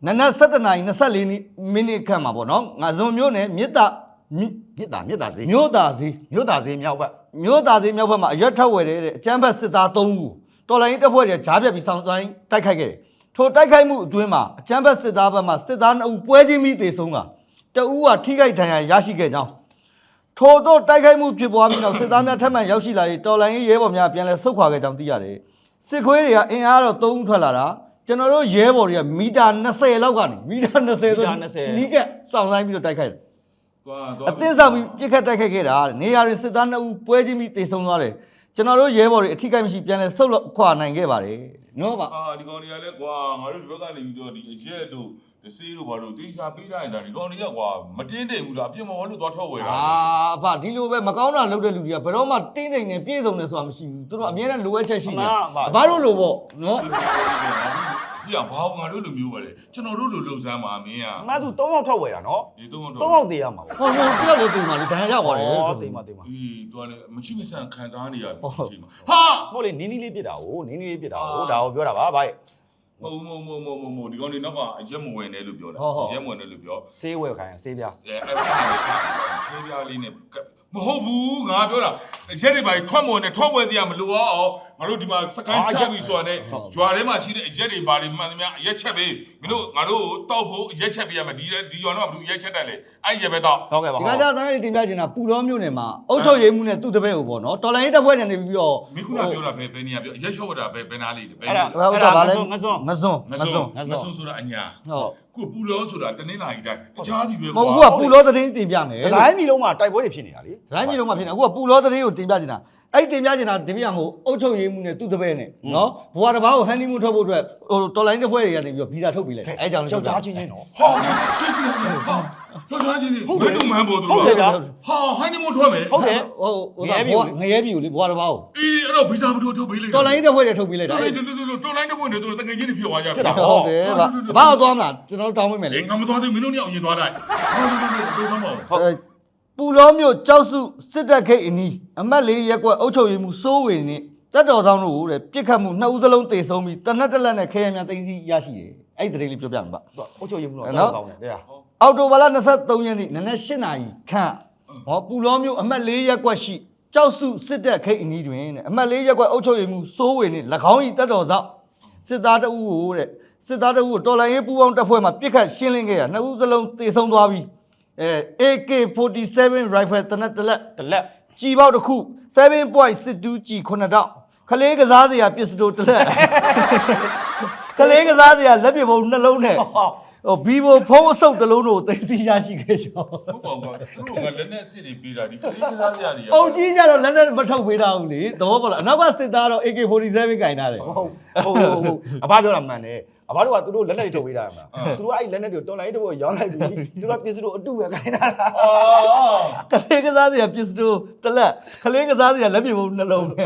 နနက်7:24မိနစ်ခန့်မှာပေါ့နော်ငါဇုံမျိုးနယ်မြစ်တာမြစ်မြစ်တာမြစ်တာဈေးမြို့သားစီမြို့တာဈေးမြောက်ဘက်မြို့သားစီမြောက်ဘက်မှာအရက်ထုတ်ဝယ်တဲ့အကြမ်းဖက်စစ်သား၃ဦးတော်လိုင်းတပ်ဖွဲ့တွေဂျားပြက်ပြီးဆောင်းတိုင်းတိုက်ခိုက်ခဲ့တယ်ထိုတိုက်ခိုက်မှုအတွင်းမှာအကြမ်းဖက်စစ်သားဘက်မှစစ်သား2ဦးပွဲချင်းပြီးတေဆုံးတာတအူးကထိခိုက်ဒဏ်ရာရရှိခဲ့ကြောင်း ထို့သောတိုက်ခိုက်မှုဖြစ်ပွားပြီးနောက်စစ်သားများထပ်မံရောက်ရှိလာ၍တော်လိုင်းရေးရဲဘော်များပြန်လည်ဆုတ်ခွာခဲ့ကြောင်းသိရတယ်။စစ်ခွေးတွေကအင်အားတော့3ဦးထွက်လာတာကျွန်တော်တို့ရဲဘော်တွေကမီတာ20လောက်ကနေမီတာ20ဆိုနီးကစောင့်ဆိုင်ပြီးတော့တိုက်ခိုက်တယ်သွား။သွားအသင်းဆောင်ပြီးပြစ်ခတ်တိုက်ခိုက်ခဲ့တာနေရာတွင်စစ်သား2ဦးပွဲချင်းပြီးတေဆုံးသွားတယ်။ကျွန်တော်တို့ရဲဘော်တွေအထိကိမရှိပြန်လည်ဆုတ်ခွာနိုင်ခဲ့ပါတယ်။နော်ပါအာဒီကောင်တွေကလည်းကွာငါတို့ဒီဘက်ကနေပြီးတော့ဒီအရက်တို့ ဒီစေးတို့ဘာလို့တေချာပေးလိုက်တာဒီကောင်တွေကကွာမတင်းတိမ်ဘူးလားအပြစ်မဝလို့သွားထွက်ဝယ်။တာအာအဖဒီလိုပဲမကောင်းတာလုပ်တဲ့လူတွေကဘယ်တော့မှတင်းတိမ်နဲ့ပြည့်စုံတယ်ဆိုတာမရှိဘူး။သူတို့အမြဲတမ်းလိုအပ်ချက်ရှိတယ်။ဘာလို့လို့ပေါ့နော်။ဒီကဘာငါတို့လိုမျိုးပါလေကျွန်တော်တို့လိုလှုပ်ရှားမှာမင်းอ่ะအမှသူ၃ယောက်ထောက်ဝယ်တာနော်ဒီတော့၃တော့ယောက်သေးရမှာပေါ့ဟိုဟိုတယောက်လေးတင်ပါလေဒဏ်ရာရပါတယ်ဩတေးမတေးမအေးတော်လေမချိမဆန်ခံစားနေရပြီဟုတ်အချိန်မှာဟာဟုတ်လေနင်းနီးလေးပြစ်တာကိုနင်းနီးလေးပြစ်တာကိုဒါကိုပြောတာပါဗျ မဟုတ်မဟုတ်မဟုတ်မဟုတ်မဟုတ်ဒီကောင်တွေတော့ကအရက်မဝင်နဲ့လို့ပြောတာဟုတ်ဟုတ်အရက်မဝင်နဲ့လို့ပြောဆေးဝယ်ခိုင်းဆေးပြားအဲအဲ့ဒါလေးပြားလေးနဲ့ မဟုတ်ဘူးငါပြောတာရက်တွေပါထွက်မဝင်နဲ့ထွက်ဝဲစရာမလိုအောင်ငါတို့ဒီမှာစကန်ချက်ပြီးဆိုတာနဲ့ဂျွာထဲမှာရှိတဲ့အရက်တွေပါတွေမှန်သမျှအရက်ချက်ပေးမင်းတို့ငါတို့တောက်ဖို့အရက်ချက်ပေးရမယ်ဒီဒီရွာတော့ဘာလို့အရက်ချက်တက်လဲအဲ့ရက်ပဲတော့ဟုတ်ကဲ့ပါဒီကကြသားရေးတင်ပြချင်တာပူလောမျိုးနယ်မှာအုတ်ချုပ်ရိပ်မှုနဲ့သူ့တပည့်ကိုပေါ့နော်တော်လိုင်းရေးတပ်ဖွဲ့နေပြီးတော့မင်းခုနပြောတာပဲဘယ်နေရာပြောအရက်ချုပ်တာပဲဘယ်နာလေးလဲဘယ်အဲ့နာဒါလေးဟိုကဘာလဲငစွန်းငစွန်းငငဆုစွံန်းငဆုံဆိုတာအညာဟုတ် ခုပူလောဆိုတာတနင်္လာရီတိုင်းတခြားဒီပဲမဟုတ်ဘူးကပူလောသတင်းတင်ပြမယ်ဒလိုင်းမီလုံးမှာတိုက်ပွဲတွေဖြစ်နေတာလေဒိုင်းမျိုးလုံးမှာဖြစ်နေအခုကပူလောသတင်းကိုတင်ပြချင်တာ အဲ့တင်ပြချင်တာဒီပြမို့အုတ်ချုပ်ရိပ်မှုနဲ့သူ့တပည့်နဲ့နော်ဘွာတစ်ပါးကိုဟန်နီမူထွက်ဖို့အတွက်ဟိုတော်လိုင်းတပ်ဖွဲ့တွေကနေပြီးတော့ဗီဇာထုတ်ပေးလိုက်အဲ့ကြောင့်ယောက်ျားချင်းချင်းတော့ဟာကြည့်ကြည့်ဟာတော်တော်ချင်းနေဘယ်လိုမှန်းပေါ်သူဟုတ်တယ်ဗျာဟာဟိုင်းနေမထွက်မယ်ဟုတ်တယ်ဟိုဟိုကဘွာငရဲပြီကိုလေဘွာတစ်ပါးကိုအေးအဲ့တော့ဗီဇာဘယ်လိုထုတ်ပေးလိုက်တော်လိုင်းတပ်ဖွဲ့တွေထုတ်ပေးလိုက်တာတော်လိုင်းတော်လိုင်းတော်လိုင်းတပွင့်နေသူတကယ်ချင်းဖြစ်သွားကြပြီဟုတ်တယ်ဗျဘာတော့သွားမလားကျွန်တော်တောင်းပေးမယ်လေလေငါမသွားသေးမင်းတို့ညအောင်ရင်သွားလိုက်ဟုတ်တယ်ဟုတ်တယ်တို့ဆောင်ပါဦးဟုတ်အဲ ပူလောမျိုးကြောက်စုစစ်တပ်ခိတ်အနီးအမတ်လေးရက်ကွက်အုပ်ချုပ်ရေးမှုစိုးဝေနဲ့တက်တော်ဆောင်တို့တဲ့ပြစ်ခတ်မှုနှစ်ဦးသလုံးတေဆုံးပြီးတနက်တက်လက်နဲ့ခဲရများသိမ်းဆီးရရှိတယ်အဲ့ဒီတရေလေးပြောပြမှာပါအုတ်ချုပ်ရုံတော့တောက်ကောင်းတယ်တရားအော်တိုဘာလ23ရက်နေ့နနက်8နာရီခန့်ဟောပူလောမျိုးအမတ်လေးရက်ကွက်ရှိကြောက်စုစစ်တပ်ခိတ်အနီးတွင်တဲ့အမတ်လေးရက်ကွက်အုပ်ချုပ်ရေးမှုစိုးဝေနဲ့၎င်း၏တက်တော်ဆောင်စစ်သားတအုပ်ကိုတဲ့စစ်သားတအုပ်ကိုတော်လိုင်းရေးပူပေါင်းတပ်ဖွဲ့မှပြစ်ခတ်ရှင်းလင်းခဲ့ရနှစ်ဦးသလုံးတေဆုံးသွားပြီး အဲ AK47 rifle တနက်တစ်လက်တလက်ကြည်ပေါက်တစ်ခု7.62ကြည်9တောက်ခလေးကစားစရာပစ္စတိုတစ်လက်ခလေးကစားစရာလက်ပြပုံနှလုံးနဲ့ဟိုဘီဘိုဖုံးအဆုပ်တစ်လုံးတို့သိသိရရှိခဲ့ကြောင်းဟုတ်ပါဘူးသူတို့ကလက်နဲ့အစ်စ်တွေပေးတာဒီကလေးကစားကြရတယ်။အုံကြီးကြတော့လက်နဲ့မထုတ်ပေးတာဘူးလေ။သဘောပေါက်လား။အနောက်ကစစ်သားတော့ AK47 ကင်ထားတယ်ဟုတ်ဟုတ်ဟုတ်ဟုတ်အဘပြောတာမှန်တယ် အဘတို့ကသူတို့လက်နဲ့ထုတ်ပေးတာမှာသူတို့အဲ့လက်နဲ့တွေတော်လိုင်းတို့ရောင်းလိုက်ပြီသူတို့ပစ္စည်းတို့အတုပဲခိုင်းတာအာ။ခလေးကစားစရာပစ္စတိုတစ်လက်ခလေးကစားစရာလက်ပြပုံနှလုံးနဲ့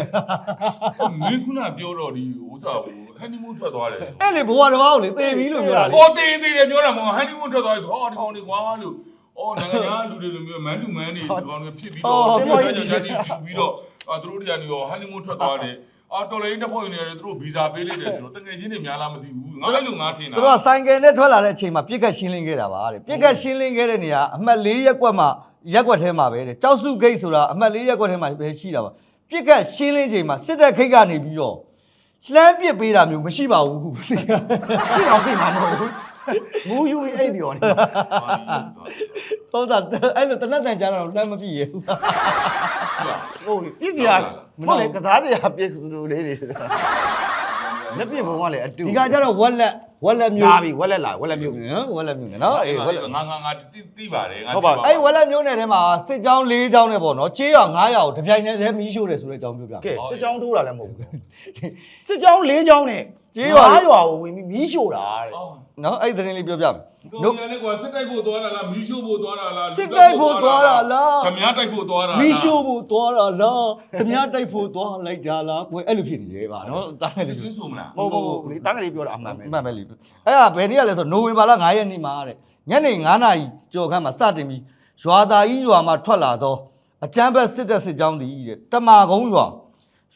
မင်းခုနပြောတော့ဒီဥစားကိုဟန်နီမူးထွက်သွားတယ်။အဲ့လေဘဝတစ်ပါးကိုလေသေပြီလို့ပြောတာလေ။အော်တင်းတင်းတယ်ပြောတာမဟုတ်ဟန်နီမူးထွက်သွားပြီဆိုအော်ဒီကောင်တွေကွာလို့အော်နိုင်ငံသားလူတွေလိုမျိုးမန်တူမန်တွေဒီကောင်တွေဖြစ်ပြီးတော့ကြာကြာကြာကြာပြီးတော့အာသူတို့တွေကနေရောဟန်နီမူးထွက်သွားတယ် အာတော်လေးတစ်ဖွဲ့နေတယ်သူတို့ဗီဇာပေးလိုက်တယ်ဆိုတော့တကယ်ချင်းတွေများလားမသိဘူးငါလည်းလူငါထင်။တာသူတို့ကဆိုင်ကယ်နဲ့ထွက်လာတဲ့အချိန်မှာပြစ်ကတ်ရှင်းလင်းခဲ့တာပါတဲ့။ပြစ်ကတ်ရှင်းလင်းခဲ့တဲ့နေရာအမှတ်၄ရက်ကွက်မှာရက်ကွက်ထဲမှာပဲတဲ့။ကြောက်စုဂိတ်ဆိုတာအမှတ်၄ရက်ကွက်ထဲမှာပဲရှိတာပါ။ပြစ်ကတ်ရှင်းလင်းချိန်မှာစစ်တပ်ခိတ်ကနေပြီးတော့လှမ်းပစ်ပေးတာမျိုးမရှိပါဘူး။ဖြစ်အောင်ပြင်မှာမဟုတ်ဘူးမူယူပြီးအိပ်ပြောနေဟုတ်တာအဲ့လိုတနတ်တန်ကြားတော့လှမ်းမပြည့်ရဘူးဟုတ်လေပြည့်စရာ ဟုတ်လေကစားစရာပြည့်စုံလေးတွေလက်ပြဘုံကလည်းအတူဒီကကျတော့ဝက်လက်ဝက်လက်မျိုးလာပြီဝက်လက်လာဝက်လက်မျိုးနော်ဝက်လက်မျိုးနော်အေးဝက်လက်ငါငါငါတိတိပါတယ်ငါအဲ့ဝက်လက်မျိုးနယ်ထဲမှာစစ်ကြောင်း၄ကြောင်းနဲ့ပေါ့နော်ချေးရ900ကိုတပြိုင်တည်းမီးရှို့တယ်ဆိုတဲ့အကြောင်းပြောပြကဲစစ်ကြောင်းထိုးတာလည်းမဟုတ်ဘူးစစ်ကြောင်း၄ကြောင်းနဲ့ ကြေးရွာငါးရွာကိုဝင်ပြီးမီးရှို့တာတဲ့အော်နော်အဲ့ဒီသတင်းလေးပြောပြမယ်တို့ရလေကွာစစ်တိုက်ဖို့သွားတာလားမီးရှို့ဖို့သွားတာလားစစ်တိုက်ဖို့သွားတာလားခမည်းတိုက်ဖို့သွားတာမီးရှို့ဖို့သွားတာလားခမည်းတိုက်ဖို့သွားလိုက်တာလားကိုယ်အဲ့လိုဖြစ်နေတယ်ပါနော်တားတယ်ဒီလေချင်းဆိုမလားမဟုတ်ဘူးဘူးလေတန်းကလေးပြောတာအမှန်ပဲမှန်ပဲလေအဲ့ဒါဘယ်နေ့ကလဲဆိုနိုဝင်ဘာလ9ရက်နေ့မှာတဲ့ညနေ9နာရီကြော်ခန့်မှာစတင်ပြီးရွာသားကြီးရွာမှာထွက်လာတော့အကျမ်းဘက်စစ်တပ်စစ်ကြောင်းတည်တဲ့တမာကုန်းရွာ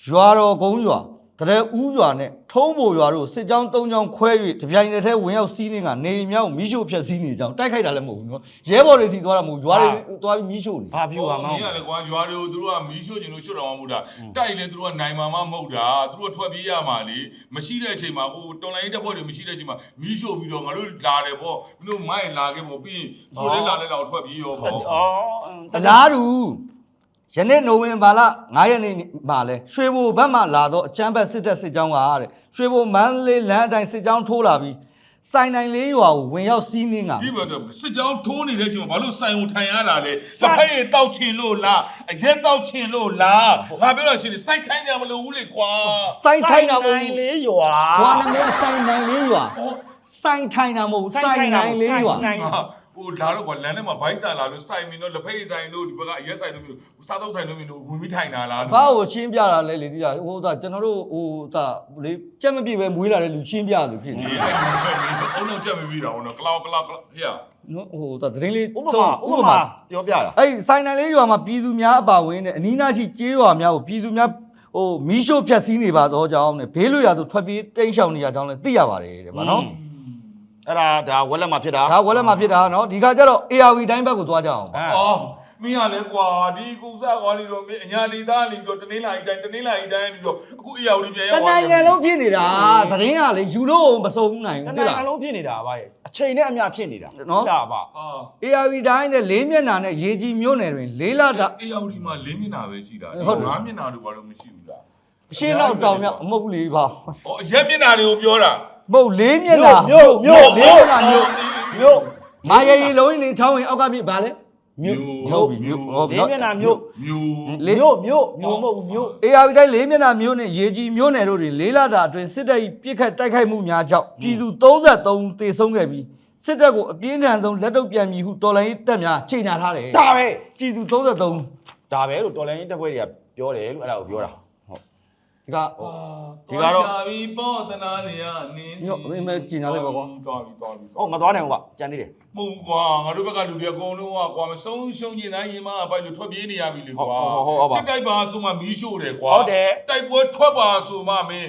ရွာတော်ကုန်းရွာ တရဲဦးရွာနဲ့ထုံးဘိုရွာတို့စစ်ကြောင်း၃ကြောင်းခွဲ၍တပြိုင်တည်းထဲဝင်ရောက်စီးနေကနေမြောက်မီးရှို့ဖျက်ဆီးနေကြအောင်တိုက်ခိုက်တာလည်းမဟုတ်ဘူးနော်ရဲဘော်တွေစီသွားတာမဟုတ်ရွာတွေသွားပြီးမီးရှို့နေဘာပြူပါမမအောင်င်းကလည်းကွာရွာတွေကိုသူတို့ကမီးရှို့ကျင်လို့ရှို့တော်မှာမဟုတ်တာတိုက်လေသူတို့ကနိုင်မှာမဟုတ်တာသူတို့ထွက်ပြေးရမှာလေမရှိတဲ့အချိန်မှာဟိုတော်လိုင်းတက်ဖွဲ့တွေမရှိတဲ့အချိန်မှာမီးရှို့ပြီးတော့ငါတို့လာတယ်ပေါ့မင်းတို့မိုင်းလာခဲ့ပေါ့ပြီးရင်သူတို့လည်းလာလဲတော့ထွက်ပြေးရောပေါ့အော်တလားတူ ယနေ့နိုဝင်ဘာလ9ရက်နေ့မှာလဲရွှေဘိုဘက်မှလာတော့အချမ်းဘက်စစ်တပ်စစ်ကြောင်းကတဲ့ရွှေဘိုမန်းလေးလမ်းအတိုင်းစစ်ကြောင်းထိုးလာပြီးစိုင်နိုင်လေးရွာကိုဝင်ရောက်စီးနင်းကဒီဘက်တော့စစ်ကြောင်းထိုးနေတဲ့အချိန်မှာဘာလို့ဆိုင်ုံထိုင်ရတာလဲစဖိုက်ရတောက်ချင်လို့လားအရက်တောက်ချင်လို့လားငါပြောတော့ရှင်စိုက်ထိုင်းကြမလို့ဘူးလေကွာစိုင်ထိုင်တာမဟုတ်နိုင်ဘူးလေးရွာရွာနာမည်ကစိုင်နိုင်လေးရွာစိုင်ထိုင်တာမဟုတ်ဘူးစိုင်နိုင်လေးရွာစိုင်နိုင်ငါ ဟိုလာတော့ကွာလမ်းထဲမှာဘိုက်ဆာလာလို့စိုက်မင်းတို့လက်ဖက်ရည်ဆိုင်တို့ဒီဘက်ကအရက်ဆိုင်တို့မျိုးစားတော့ဆိုင်တို့မျိုးဝင်ပြီးထိုင်တာလားဘာကိုရှင်းပြတာလဲလေဒီကဟိုသာကျွန်တော်တို့ဟိုသာလေကြက်မပြည့်ပဲမွေးလာတဲ့လူရှင်းပြလို့ဖြစ်နေဒီအဲ့ဒီအုံတော့ချက်မပြီးတာဟုတ်နော်ကလောက်ကလောက်ဟေ့နော်ဟိုသာသတင်းလေးဥပမာဥပမာပြောပြတာအဲ့ဒီစိုင်နိုင်လေးရွာမှာပြည်သူများအပါဝင်နဲ့အနီးနားရှိကျေးရွာများကိုပြည်သူများဟိုမီးရှို့ဖျက်ဆီးနေပါတော့ကြောင်းနဲ့ဘေးလွတ်ရာသို့ထွက်ပြေးတိမ်းရှောင်နေရကြောင်းလည်းသိရပါတယ်တဲ့ဗောနော် အဲ့ဒါဒါဝက်လက်မှာဖြစ်တာဒါဝက်လက်မှာဖြစ်တာနော်ဒီကကြတော့ ARV တိုင်းဘက်ကိုသွားကြအောင်ပါအော်မင်းရလဲကွာဒီကုစားကွာဒီတော့မင်းအညာလီသားလီတော့တနင်းလာအတိုင်းတနင်းလာအတိုင်းပြီးတော့အခုအေးအောင်ဒီပြန်တရောက်သွားနိုင်ငံလုံးဖြစ်နေတာသတင်းကလေယူလို့မစုံနိုင်တဘူးနတိင်္လားဂနွေလုံးဖြစ်နေတာဗျာအချိန်နဲ့အမျှဖြစ်နေတာနော်ဒါပါအာ ARV တိုင်းနဲ့လေးမျက်နှာနဲ့ရေကြီးမြို့နယ်တွင်လေးလတာအေးအောင်ဒီမှာ၄မျက်နှာပဲရှိတာဟုတ်တယ်ငါးမျက်နှာတို့ဘာလို့မရှိဘူးလားအရှင်းတော့တောင်မြောက်အမဟုတ်ဘူးလေပါ။အော်အရက်မျက်နှာတွေကိုပြောတာ မဟုတ်လေးမျက်နှာမြို့မြို့လေးမျက်နှာမြို့မြို့မာရေရီလုံးရင်ချောင်းရင်အောက်ကပြပါလေမြို့ဟုတ်ပြီမြို့ဟုတ်ပြီလေးမျက်နှာမြို့မြို့လေးမြို့မြို့မြို့မဟုတ်ဘူးမြို့ ARV တိုင်းလေးမျက်နှာမြို့နဲ့ရေကြီးမြို့နယ်တို့တွင်လေးလတာအတွင်းစစ်တပ်၏ပြစ်ခတ်တိုက်ခိုက်မှုများကြောင့်ပြည်သူ33ဦးသေဆုံးခဲ့ပြီးစစ်တပ်ကိုအပြင်းထန်ဆုံးလက်တုပ်ပြန်မည်ဟုတော်လိုင်းတပ်များချိန်ညာထားတယ်ဒါပဲပြည်သူ33ဦးဒါပဲလို့တော်လိုင်းတက်ပွဲတွေကပြောတယ်လို့အဲ့ဒါကိုပြောတာဟုတ် ဒီက ဒီကတော့ ရှာပြီးပေါ့တနာနေရနင်း ညော့မင်းမကျင်လာလိုက်ပါကွာ တော်ပြီတော်ပြီ ဟုတ်မသွားနိုင်ဘူးကွာကြံသေးတယ် မဟုတ်ဘူးကွာငါတို့ဘက်ကလူတွေအကုန်လုံးကကွာမဆုံးရှုံးကျင်တိုင်းရင်မအပိုက်လို့ထွက်ပြေးနေရပြီလေကွာစစ်တိုက်ပါဆိုမှမီးရှို့တယ်ကွာ ဟုတ်တယ် တိုက်ပွဲထွက်ပါဆိုမှမင်း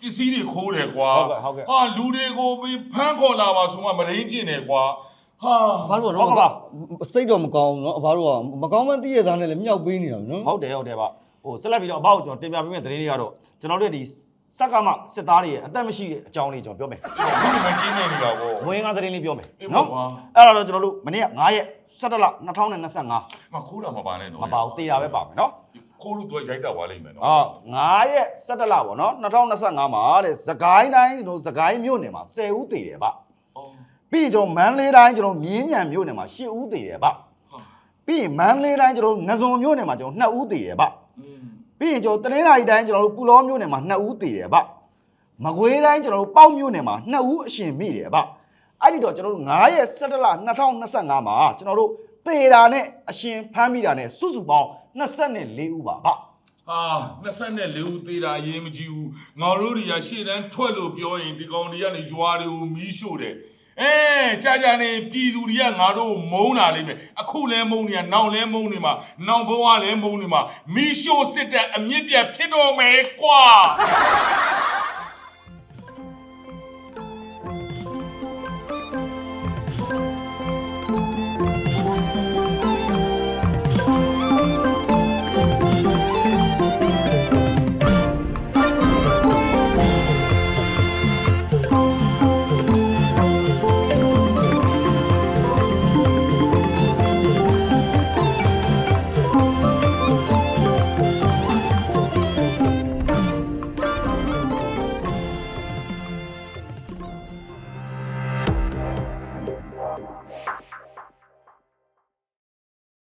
ပစ္စည်းတွေခိုးတယ်ကွာ ဟုတ်ကဲ့ဟုတ်ကဲ့ ဟာလူတွေကိုပြီးဖမ်းခေါ်လာပါဆိုမှမရင်းကျင်တယ်ကွာဟာ ဘာလို့ ဟုတ် တော့ ကဲ့ပါ စိတ်တော့မကောင်းဘူးเนาะဘာလို့ကမကောင်းမှတည့်ရသားနဲ့လည်းမြောက်ပေးနေတာเนาะ ဟုတ်တယ်ဟုတ်တယ်ဗျ ဟိုဆက်လက်ပြီးတော့အဘောက်ကျွန်တော်တင်ပြပေးမယ့်သတင်းလေးကတော့ကျွန်တော်တို့ဒီစက်ကမစစ်သားတွေရဲ့အသက်မရှိတဲ့အကြောင်းလေးကျွန်တော်ပြောမယ်ဘယ်မှာကျင်းနေနေတာကွာဝင်ကားသတင်းလေးပြောမယ်အေးနော်ပါကွာအဲ့ဒါတော့ကျွန်တော်တို့မနေ့က9ရက်17လ2025မခိုးတာမပါနဲ့နော်မပါဘူးတေးတာပဲပါမယ်နော်ခိုးလို့သူကရိုက်တော့သွားလိမ့်မယ်နော်အာ9ရက်17လပေါ့နော်2025မှာတဲ့သခိုင်းတိုင်းကျွန်တော်သခိုင်းမြို့နယ်မှာ10ဦးတေတယ်ဗျအော်ပြီးရင်ကျွန်တော်မန္တလေးတိုင်းကျွန်တော်မြင်းညံမြို့နယ်မှာ10ဦးတေတယ်ဗျပြီးရင်မန္တလေးတိုင်းကျွန်တော်ငစုံမြို့နယ်မှာကျွန်တော်2ဦးတေတယ်ဗျอืม ပြီးရင်ကျွန်တော်တနင်္လာရီတိုင်းကျွန်တော်တို့ပူလောမြို့နယ်မှာ2ဦးတေတယ်ဗျမကွေးတိုင်းကျွန်တော်တို့ပေါ့မြို့နယ်မှာ2ဦးအရှင်မိတယ်ဗျအဲ့ဒီတော့ကျွန်တော်တို့9ရက်17လ2025မှာကျွန်တော်တို့တေတာနဲ့အရှင်ဖမ်းမိတာနဲ့စုစုပေါင်း24ဦးပါဗျဟာ24ဦးသေးတာအရေးမကြီးဘူးငါတို့တွေကရှေ့တန်းထွက်လို့ပြောရင်ဒီကောင်တွေကနေရွာတွေကိုမီးရှို့တယ် အဲကြာကြာနေပြည်သူတွေကငါတို့ကိုမုန်းလာလိမ့်မယ်အခုလဲမုန်းနေရနောက်လဲမုန်းနေမှာနောက်ဘဝလဲမုန်းနေမှာမီးရှို့စစ်တဲ့အမြင့်ပြတ်ဖြစ်တော့မယ်ကွာ